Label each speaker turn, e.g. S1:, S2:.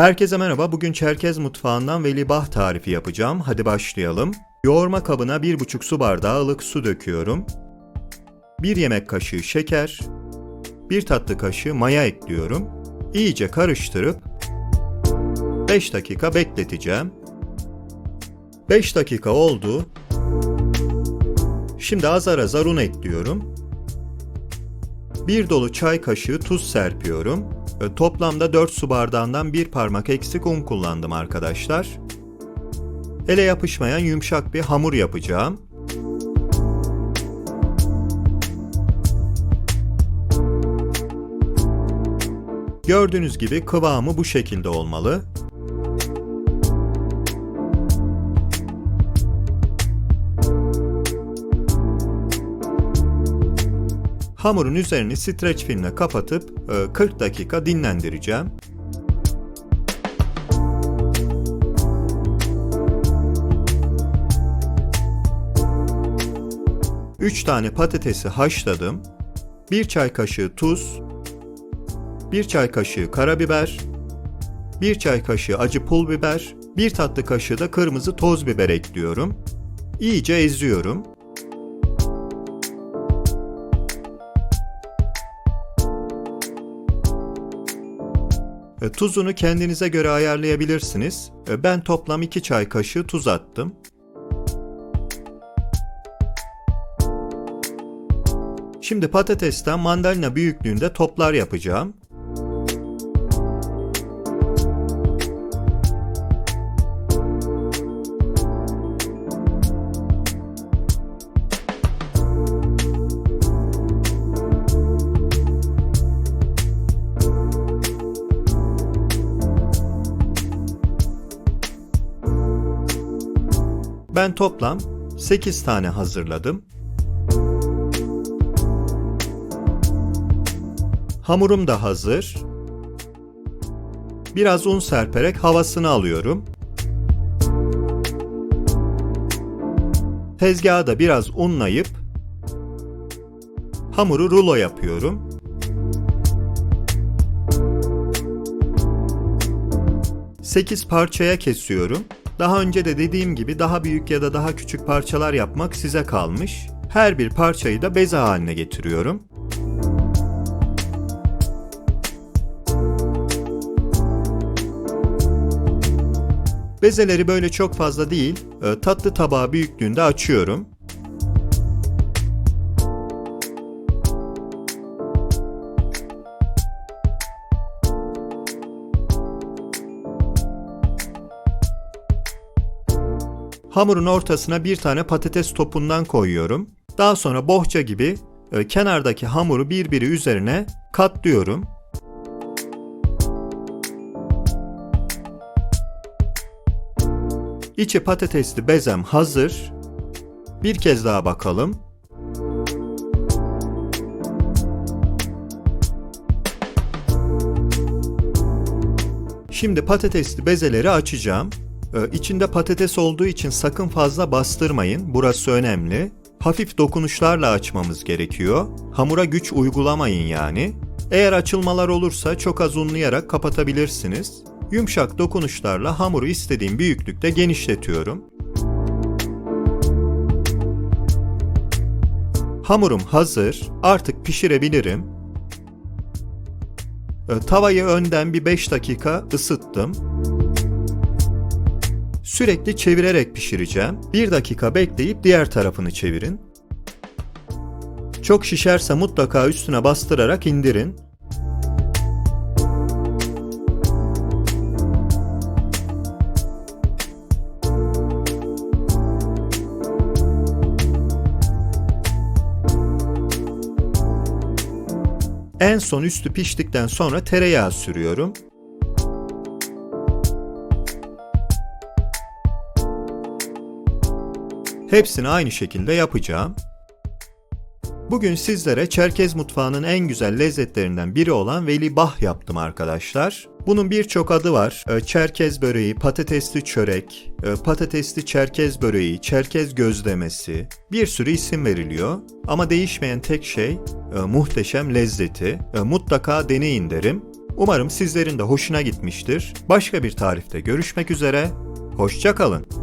S1: Herkese merhaba. Bugün Çerkez mutfağından velibah tarifi yapacağım. Hadi başlayalım. Yoğurma kabına 1,5 su bardağı ılık su döküyorum. 1 yemek kaşığı şeker, 1 tatlı kaşığı maya ekliyorum. İyice karıştırıp 5 dakika bekleteceğim. 5 dakika oldu. Şimdi azar azar un ekliyorum. 1 dolu çay kaşığı tuz serpiyorum. E, Toplamda 4 su bardağından bir parmak eksik un kullandım arkadaşlar. Ele yapışmayan yumuşak bir hamur yapacağım. Gördüğünüz gibi kıvamı bu şekilde olmalı. Hamurun üzerini streç filmle kapatıp e, 40 dakika dinlendireceğim. Üç tane patatesi haşladım. 1 çay kaşığı tuz, 1 çay kaşığı karabiber, 1 çay kaşığı acı pul biber, 1 tatlı kaşığı da kırmızı toz biber ekliyorum. İyice eziyorum. Tuzunu kendinize göre ayarlayabilirsiniz. E, Ben toplam 2 çay kaşığı tuz attım. Şimdi patatesten mandalina büyüklüğünde toplar yapacağım. Ben toplam 8 tane hazırladım. Hamurum da hazır. Biraz un serperek havasını alıyorum. Tezgaha da biraz unlayıp hamuru rulo yapıyorum. Sekiz parçaya kesiyorum. Daha önce de dediğim gibi daha büyük ya da daha küçük parçalar yapmak size kalmış. Her bir parçayı da beze haline getiriyorum. Bezeleri böyle çok fazla değil, e, tatlı tabağı büyüklüğünde açıyorum. Hamurun ortasına bir tane patates topundan koyuyorum. Daha sonra bohça gibi e, kenardaki hamuru birbiri üzerine katlıyorum. İçi patatesli bezem hazır. Bir kez daha bakalım. Şimdi patatesli bezeleri açacağım. Ee, içinde patates olduğu için sakın fazla bastırmayın. Burası önemli. Hafif dokunuşlarla açmamız gerekiyor. Hamura güç uygulamayın yani. Eğer açılmalar olursa çok az unlayarak kapatabilirsiniz. Yumuşak dokunuşlarla hamuru istediğim büyüklükte genişletiyorum. Hamurum hazır. Artık pişirebilirim. Ee, Tavayı önden bir 5 dakika ısıttım. Sürekli çevirerek pişireceğim. 1 dakika bekleyip diğer tarafını çevirin. Çok şişerse mutlaka üstüne bastırarak indirin. En son üstü piştikten sonra tereyağı sürüyorum. Hepsini aynı şekilde yapacağım. Bugün sizlere Çerkez mutfağının en güzel lezzetlerinden biri olan velibah yaptım arkadaşlar. Bunun birçok adı var. Ee, Çerkez böreği, patatesli çörek, e, patatesli çerkez böreği, çerkez gözlemesi bir sürü isim veriliyor. Ama değişmeyen tek şey e, muhteşem lezzeti. E, Mutlaka deneyin derim. Umarım sizlerin de hoşuna gitmiştir. Başka bir tarifte görüşmek üzere. Hoşça kalın.